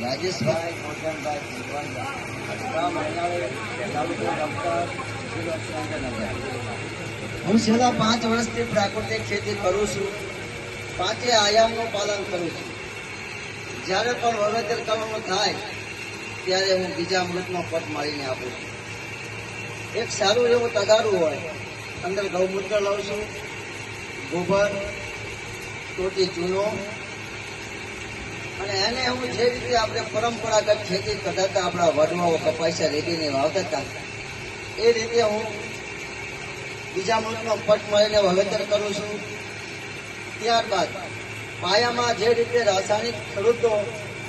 રાજેશભાઈ ગોરધનભાઈ ભગવાનભાઈ. ગામ મહિનાળે તાલુકો ડૉક્ટર હું છેલ્લા પાંચ વર્ષથી પ્રાકૃતિક ખેતી કરું છું. પાંચે આયામનું પાલન કરું છું. જ્યારે પણ વાવેતર કરવાનું થાય, ત્યારે હું બીજા મૃતનો પટ મારીને આપું છું. એક સારું એવું તગારું હોય, અંદર ગૌમૂત્ર લઉં છું. ગોબર ટોટી ચૂનો અને એને હું જે રીતે આપણે પરંપરાગત ખેતી કરતા હતા આપણા વડવાઓ કપાસિયા રેડીને વાવતા હતા. એ રીતે હું બીજા મુલકનો પટ મળીને વાવેતર કરું છું. ત્યારબાદ પાયામાં જે રીતે રાસાયણિક ખેડૂતો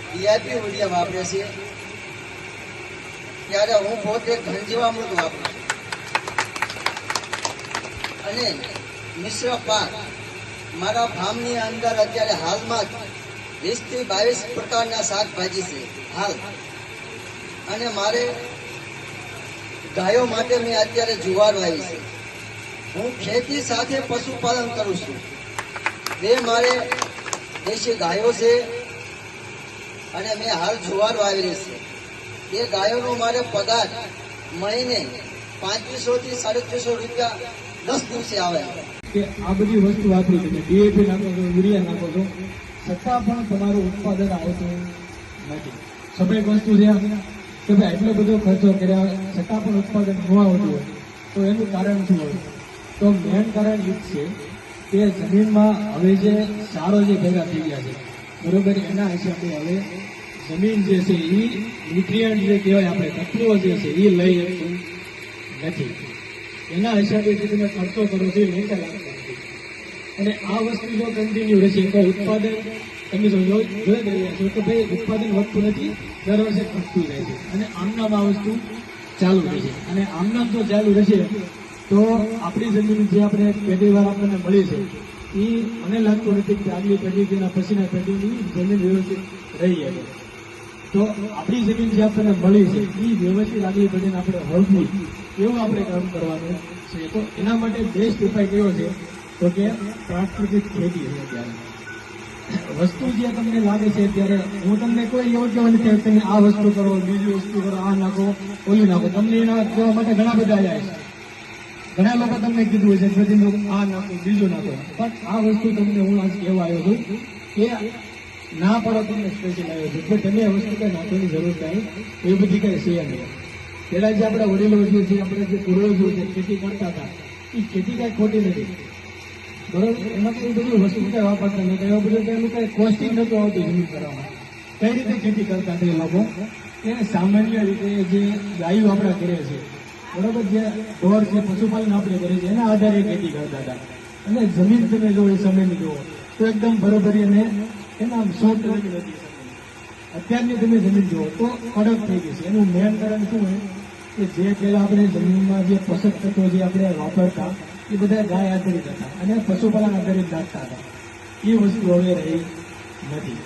ડીઆઈપી યુરિયા વાપરે છે, ત્યારે હું પોતે ઘનજીવામૃત વાપરું છું. અને મિશ્ર પાક મારા ફાર્મની અંદર અત્યારે હાલમાં વીસથી બાવીસ પ્રકારના શાકભાજી છે. હાલ. અને મારે ગાયો માટે મેં અત્યારે જુવાર વાવી છે. હું ખેતી સાથે પશુપાલન કરું છું. બે મારે દેશી ગાયો છે અને મેં હાલ જુવાર વાવેલી છે. એ ગાયોનો મારે પગાર મહિને પાંત્રીસો થી સાડત્રીસો રૂપિયા દસ દિવસે આવે. કે આ બધી વસ્તુ વાપરી તમે ડીએપી નાખો છો યુરિયા નાખો છો? છતાં પણ તમારું ઉત્પાદન આવતું નથી. સમય વસ્તુ છે કે ભાઈ એટલો બધો ખર્ચો કર્યા છતાં પણ ઉત્પાદન ન આવતું હોય, તો એનું કારણ શું હોય? તો મેન કારણ એ જ છે કે જમીનમાં હવે જે સારો જે ભેગા થઈ ગયા છે, બરોબર, એના હિસાબે હવે જમીન જે છે એ ન્યુટ્રિયન્ટ જે કહેવાય આપણે, તત્વો જે છે એ લઈ શકતું નથી. એના હિસાબે જે તમે ખર્ચો કરો છો, એ નહીં નથી. અને આ વસ્તુ જો કન્ટિન્યુ રહેશે. તો ઉત્પાદન, તમે જોઈ રહ્યા છો કે ભાઈ ઉત્પાદન વધતું નથી, દર વર્ષે ઘટતું જાય છે. અને આમનામ આ વસ્તુ ચાલુ રહેશે અને આમનામ જો ચાલુ રહેશે, તો આપણી જમીન જે આપણે પેઢીવાર આપણને મળી છે, એ મને લાગતું નથી કે આગલી પેઢી તેના પછીના પેઢીની જમીન વ્યવસ્થિત રહી શકે. તો આપણી જમીન જે આપણને મળી છે, એ વ્યવસ્થિત આગલી પેઢીને આપણે હળવી એવું આપણે કામ કરવાનું છે. તો એના માટે બેસ્ટ ઉપાય કયો છે? તો કે પ્રાકૃતિક ખેતી છે અત્યારે. વસ્તુ જે તમને લાગે છે અત્યારે, હું તમને કોઈ એવું કહેવા નથી કે તમે આ વસ્તુ કરો, બીજી વસ્તુ કરો, આ નાખો, ઓલું નાખો. તમને એના કહેવા માટે ઘણા બધા આવ્યા છે. ઘણા લોકો તમને કીધું છે કે પ્રતિમ આ નાખો, બીજું નાખો. પણ આ વસ્તુ તમને હું આજ કહેવા આવ્યો છું કે ના પડો તમને સ્પેશિયલ આવ્યો છું. કે તમે વસ્તુ કઈ નાખવાની જરૂર કાંઈ, એ બધી કઈ છે નહીં. પેલા જે આપણા વડીલો જે છે, આપણે જે પૂર્વજો છે ખેતી કરતા હતા, એ ખેતી કાંઈ ખોટી નથી. બરોબર? એમાં બધી વસ્તુ વાપરતા નથી એવા બધું એનું કઈ કોસ્ટિંગ નતું આવતું જમીન કરવામાં. કઈ રીતે ખેતી કરતા એ લોકો? કે સામાન્ય રીતે જે ગાયું આપણા કરે છે, બરોબર, જે ઢોર છે, પશુપાલન આપણે કરીએ છીએ, એના આધારે ખેતી કરતા હતા. અને જમીન તમે જો એ સમયની જુઓ, તો એકદમ બરોબરી અને એના સો ટકા નથી. અત્યારની તમે જમીન જુઓ, તો કડક થઈ ગઈ છે. એનું મેન કારણ શું હોય? કે જે પહેલા આપણે જમીનમાં જે પોષક તત્વો જે આપણે વાપરતા એ બધા ગાય આધારિત હતા અને પશુપાલન આધારિત નાખતા હતા એ વસ્તુ હવે રહી નથી.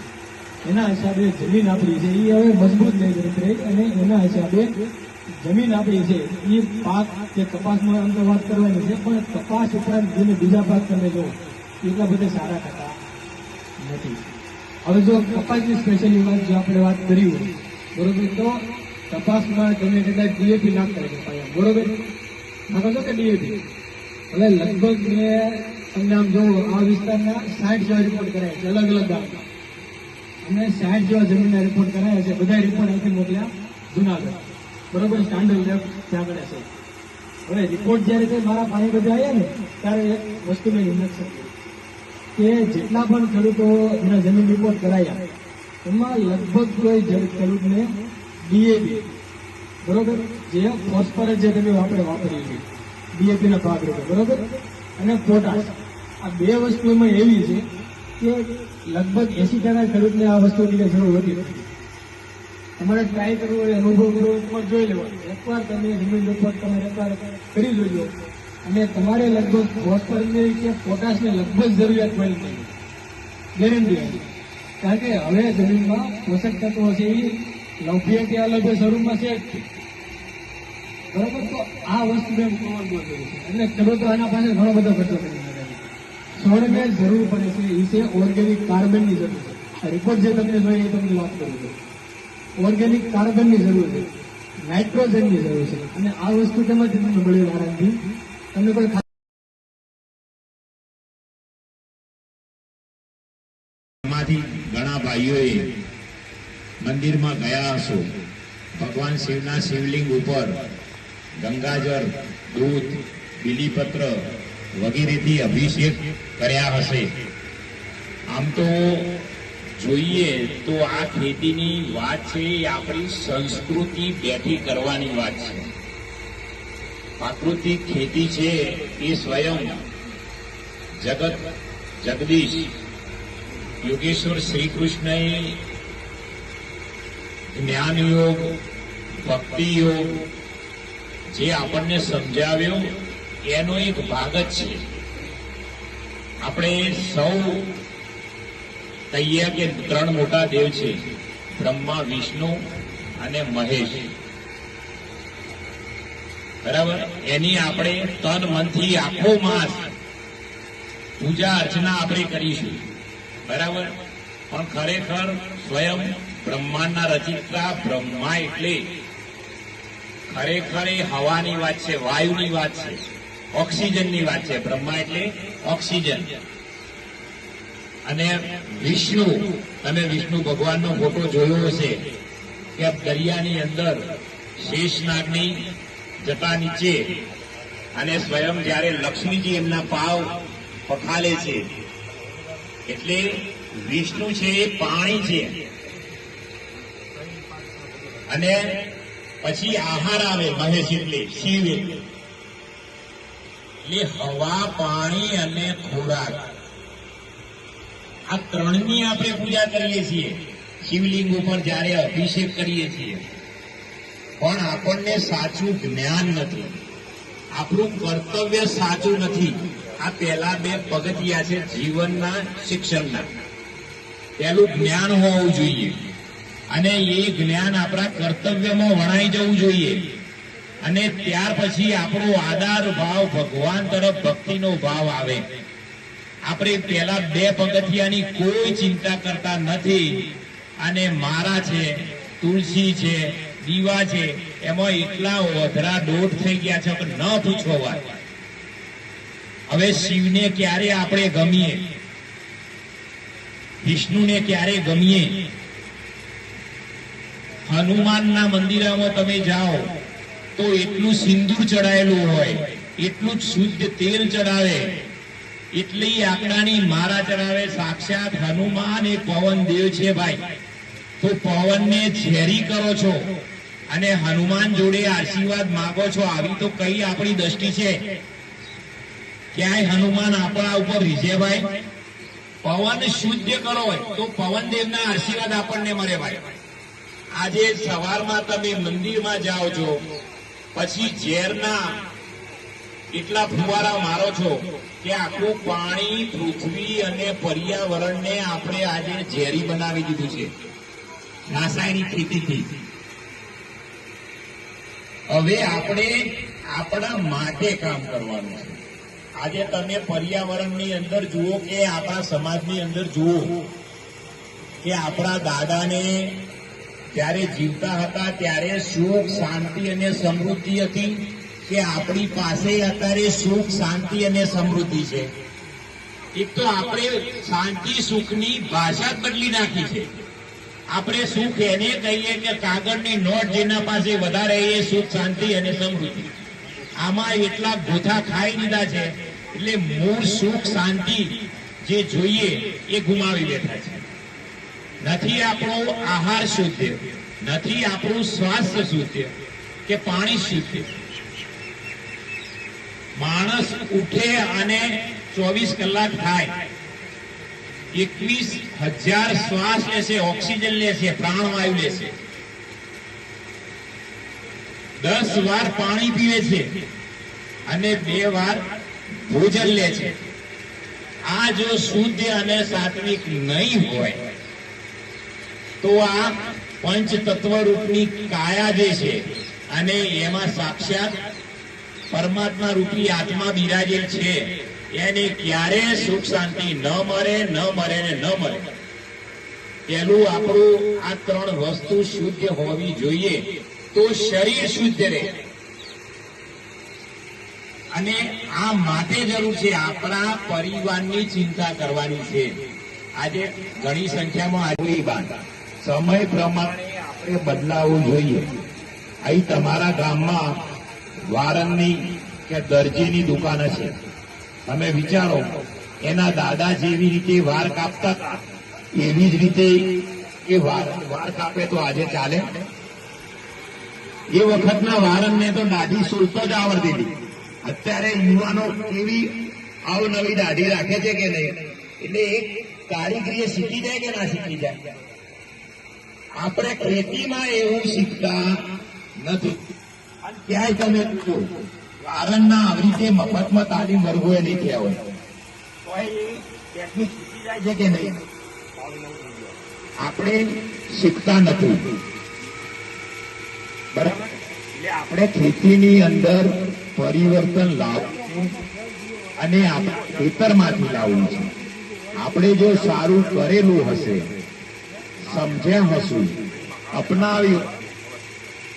એના હિસાબે જમીન આપણી છે, એ હવે મજબૂત નહીં રહી અને એના હિસાબે જમીન આપણી છે, એ પાક કે કપાસમાં અંદર વાત કરવાની છે, પણ કપાસ ઉપરાંત જેને બીજા પાક તમે જો એટલા બધા સારા થતા નથી. હવે જો કપાસની સ્પેશિયલી વાત જો આપણે વાત કરી હોય, બરોબર, તો કપાસમાં તમે કદાચ ડીએપી નાખતા હોય પાયા બરોબર? નાખો છો કે ડીએપી હવે લગભગ મેં તમને આમ જોવો, આ વિસ્તારના સાઠ જેવા રિપોર્ટ કરાયા છે, અલગ અલગ ગામ. અને સાઠ જેવા જમીનના રિપોર્ટ કરાયા છે, બધા રિપોર્ટ અહીંથી મોકલ્યા જુનાગઢ. બરોબર સ્ટાન્ડર્ડ લેબ ત્યાં આગળ છે. હવે રિપોર્ટ જ્યારે મારા પાણી બધા આવ્યા ને, ત્યારે એક વસ્તુ મેં હિંમત કરી કે જેટલા પણ ખેડૂતો એના જમીન રિપોર્ટ કરાયા, એમાં લગભગ કોઈ ખેડૂતને ડીએપી બરોબર, જે ફોસ્ફરસ જે તમે આપણે વાપરીએ છીએ. ડીએપી ના ભાગરૂપે બરોબર? અને પોટાશ આ બે વસ્તુ એમાં એવી છે કે લગભગ એસી ટકા ખેડૂતને આ વસ્તુની કઈ જરૂર હોતી નથી. તમારે ટ્રાય કરવું હોય, અનુભવ કરવો એકવાર જોઈ લેવાનો. એકવાર તમે જમીન રિપોર્ટ તમે એકવાર કરી જોજો. અને તમારે લગભગ ફોસ્ફરસની કે પોટાશને લગભગ જરૂરિયાત મળી નહીં ગેરંટી હતી કારણ કે હવે જમીનમાં પોષક તત્વો છે એ લૌભ્ય કે અલગ સ્વરૂપમાં છે જ. બરાબર? તો આ વસ્તુ મેં કવર કર્યું છે. એટલે ખેડૂતો આના પાસે ઘણો બધો ખર્ચો કરી બે જરૂર પડે છે. એ ઓર્ગેનિક કાર્બનની જરૂર છે. રિપોર્ટ જે તમને જોઈએ એ તમને વાત કરું છું. ઓર્ગેનિક કાર્બનની જરૂર છે. નાઇટ્રોજનની જરૂર છે. અને આ વસ્તુ કેમાંથી તમને મળ્યું નારાયણજી તમને કોઈ માંથી ઘણા ભાઈઓએ મંદિરમાં ગયા હશો. ભગવાન શિવના શિવલિંગ ઉપર ગંગાજળ, દૂધ, બીલીપત્ર વગેરેથી અભિષેક કર્યા હશે. આમ તો જોઈએ તો આ ખેતીની વાત છે એ આપણી સંસ્કૃતિ બેઠી કરવાની વાત છે. પ્રાકૃતિક ખેતી છે એ સ્વયં જગત જગદીશ. યોગેશ્વર શ્રી કૃષ્ણએ જ્ઞાન યોગ ભક્તિ યોગ જે આપણને સમજાવ્યો, એનો એક ભાગ જ છે. આપણે સૌ કહીએ કે ત્રણ મોટા દેવ છે, બ્રહ્મા, વિષ્ણુ અને મહેશ. બરાબર? એની આપણે તન મનથી આખો માસ પૂજા અર્ચના આપણે કરીશું. બરાબર? પણ ખરેખર સ્વયં બ્રહ્માંડના રચિતા બ્રહ્મા એટલે ખરેખર એ હવાની વાત છે, વાયુની વાત છે, ઓક્સિજનની વાત છે, બ્રહ્મા એટલે ઓક્સિજન. અને વિષ્ણુ, તમે વિષ્ણુ ભગવાનનો ફોટો જોયો હશે કે દરિયાની અંદર શેષનાગની જટા નીચે અને સ્વયં જ્યારે લક્ષ્મીજી એમના પાવ પખાલે છે, એટલે વિષ્ણુ છે એ પાણી છે. અને પછી આહાર આવે મહેશ એટલે શિવ એટલે. એટલે હવા, પાણી અને ખોરાક. આ ત્રણની આપણે પૂજા કરીએ છીએ. શિવલિંગ ઉપર જ્યારે અભિષેક કરીએ છીએ. પણ આપણને સાચું જ્ઞાન નથી. આપણું કર્તવ્ય સાચું નથી. આ પહેલા બે પગથિયા છે જીવનના, શિક્ષણના. પહેલું જ્ઞાન હોવું જોઈએ. અને એ જ્ઞાન આપણા કર્તવ્યમાં વણાઈ જવું જોઈએ. અને ત્યાર પછી આપણો આધાર ભાવ ભગવાન તરફ ભક્તિનો ભાવ આવે. આપણે પેલા બે પગથિયાની કોઈ ચિંતા કરતા નથી. અને મારા છે, તુલસી છે, દીવા છે, એમાં એટલા વધરા દોઢ થઈ ગયા છે કે ન પૂછો વાત. હવે શિવને ક્યારે આપણે ગમીએ? વિષ્ણુને ક્યારે ગમીએ? હનુમાનના મંદિરમાં તમે જાઓ, તો એટલું સિંદૂર ચડાયેલું હોય, એટલું જ શુદ્ધ તેલ ચડાવે, એટલી આકડાની મારા ચડાવે, સાક્ષાત હનુમાન એ પવન દેવ છે ભાઈ. તો પવનને ઝેરી કરો છો અને હનુમાન જોડે આશીર્વાદ માગો છો, આવી તો કઈ આપણી દ્રષ્ટિ છે? ક્યાંય હનુમાન આપણા ઉપર રીઝે ભાઈ? પવન શુદ્ધ કરો તો પવન દેવના આશીર્વાદ આપણને મળે ભાઈ. આજે સવારમાં તમે મંદિરમાં જાઓ છો, પછી ઝેરના એટલા ફુવારા મારો છો કે આખું પાણી, પૃથ્વી અને પર્યાવરણને આપણે આજે ઝેરી બનાવી દીધું છે. રાસાયણિક ખેતીથી. હવે આપણે આપણા માટે કામ કરવાનું છે. આજે તમે પર્યાવરણની અંદર જુઓ કે આપણા સમાજની અંદર જુઓ કે આપણા દાદાને જ્યારે જીવતા હતા, ત્યારે સુખ, શાંતિ અને સમૃદ્ધિ હતી કે આપણી પાસે અત્યારે સુખ, શાંતિ અને સમૃદ્ધિ છે. એક તો આપણે શાંતિ, સુખની ભાષા જ બદલી નાખી છે. આપણે સુખ એને કહીએ કે કાગળની નોટ જેના પાસે વધારે એ સુખ, શાંતિ અને સમૃદ્ધિ. આમાં એટલા ગોથા ખાઈ લીધા છે, એટલે મૂળ સુખ, શાંતિ જે જોઈએ એ ગુમાવી બેઠા છે. નથી આપણો આહાર શુદ્ધ. નથી આપણું સ્વાસ્થ્ય શુદ્ધ. કે પાણી શુદ્ધ. માણસ ઉઠે અને ચોવીસ કલાક થાય. એકવીસ હજાર શ્વાસ લેશે ઓક્સિજન લેશે પ્રાણવાયુ લેશે દસ વાર પાણી પીવે છે અને બે વાર ભોજન લે છે. આ જો શુદ્ધ અને સાત્વિક નહીં હોય તો આ પંચ તત્વ રૂપની કાયા જે છે, અને એમાં સાક્ષાત પરમાત્મા રૂપી આત્મા બિરાજેલ છે, એને ક્યારે સુખ શાંતિ ન મળે ન મળે ને ન મળે? પેલું આપણું આ ત્રણ વસ્તુ શુદ્ધ હોવી જોઈએ, તો શરીર શુદ્ધ રહે. અને આ માટે જરૂર છે આપણા પરિવારની ચિંતા કરવાની છે. આજે ઘણી સંખ્યામાં આવી વાત. સમય પ્રમાણે આપણે બદલાવું જોઈએ. અહીં તમારા ગામમાં વારણની કે દરજીની દુકાન છે તમે વિચારો, એના દાદા જેવી રીતે વાર કાપતા, એવી જ રીતે એ વાર વાર કાપે તો આજે ચાલે? એ વખતના વારણને તો દાઢી સુરત જ આવડતી હતી. અત્યારે યુવાનો કેવી અવનવી દાઢી રાખે છે કે નહીં? એટલે એક કારીગરી શીખી જાય કે ના શીખી જાય? આપણે ખેતીમાં એવું શીખતા નથી. ક્યાંય તમે પૂછો વારણના આવી રીતે મફતમાં તાલીમ વર્ગોએ નહીં થયા હોય. ટેકનિક શીખી જાય છે કે નહીં? આપણે શીખતા નથી. બરાબર? એટલે આપણે ખેતીની અંદર પરિવર્તન લાવવું અને આપણા ખેતરમાંથી લાવવું છે. આપણે જો સારું કરેલું હશે સમજ્યા હશું. અપનાવ્યું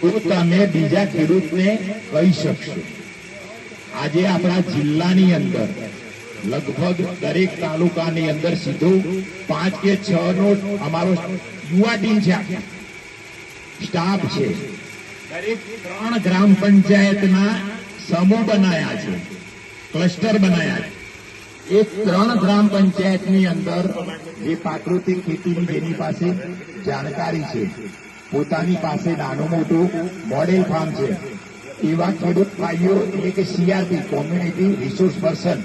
તો તમે બીજા ખેડૂતને કહી શકશો. આજે આપણા જિલ્લાની અંદર, લગભગ દરેક તાલુકાની અંદર સીધું પાંચ કે છ નો અમારો યુવા ટીમ છે સ્ટાફ છે. દરેક ત્રણ ગ્રામ પંચાયતના સમૂહ બનાયા છે. ક્લસ્ટર બનાયા છે. એ ત્રણ ગ્રામ પંચાયતની અંદર જે પ્રાકૃતિક ખેતીની જેની પાસે જાણકારી છે, પોતાની પાસે નાનું મોટું મોડેલ ફાર્મ છે, એવા ખેડૂત ભાઈઓ એટલે કે સીઆરપી કોમ્યુનિટી રિસોર્સ પર્સન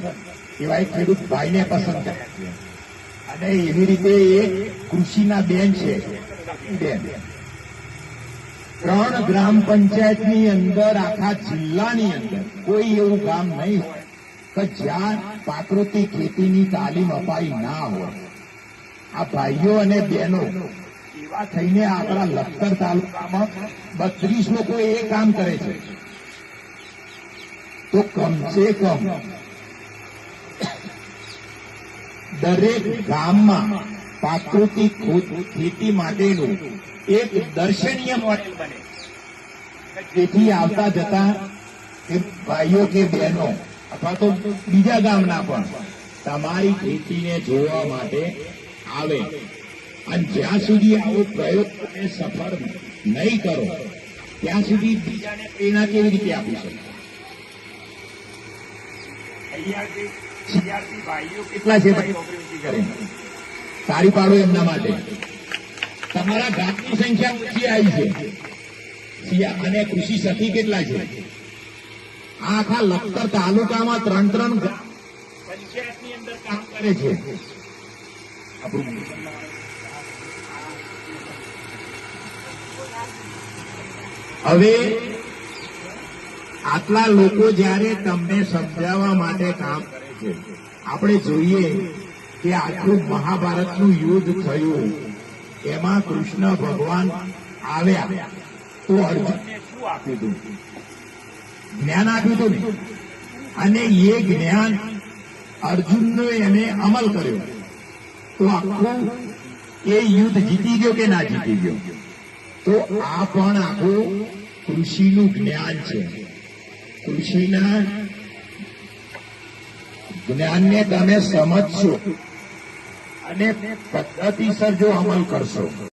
એવા એક ખેડૂત ભાઈને પસંદ કર્યા અને એવી રીતે એ કૃષિના બેન છે બેન. ત્રણ ગ્રામ પંચાયતની અંદર આખા જિલ્લાની અંદર કોઈ એવું ગામ નહીં હોય, કે જ્યાં પ્રાકૃતિક ખેતીની તાલીમ અપાઈ ના હોય. આ ભાઈઓ અને બહેનો એવા થઈને આપણા લખતર તાલુકામાં બત્રીસ લોકો એ કામ કરે છે. તો કમસે કમ દરેક ગામમાં પ્રાકૃતિક ખેતી માટેનું એક દર્શનીય મોડેલ બને. જેથી આવતા જતા ભાઈઓ કે બહેનો અથવા તો બીજા ગામના પણ તમારી ખેતીને જોવા માટે આવે. અને જ્યાં સુધી આવો પ્રયોગ તમે સફળ નહીં કરો ત્યાં સુધી બીજાને પ્રેરણા કેવી રીતે આપી શકો? કેટલા છે સારી પાડો એમના માટે. તમારા ગામની સંખ્યા ઓછી આવી છે. અને કૃષિ સખી કેટલા છે? આખા લખતર તાલુકામાં ત્રણ ત્રણ પંચાયતની અંદર કામ કરે છે. આપણું હવે આટલા લોકો જ્યારે તમને સમજાવવા માટે કામ કરે છે આપણે જોઈએ કે આટલું મહાભારતનું યુદ્ધ થયું એમાં કૃષ્ણ ભગવાન આવ્યા તો અર્જુનને શું આપી હતું જ્ઞાન આપ્યું હતું ને, અને એ જ્ઞાન અર્જુનનો એને અમલ કર્યો. તો આખું એ યુદ્ધ જીતી ગયો કે ના જીતી ગયો? તો આ પણ આખું કૃષિનું જ્ઞાન છે. કૃષિના જ્ઞાનને તમે સમજશો અને પદ્ધતિસર જો અમલ કરશો.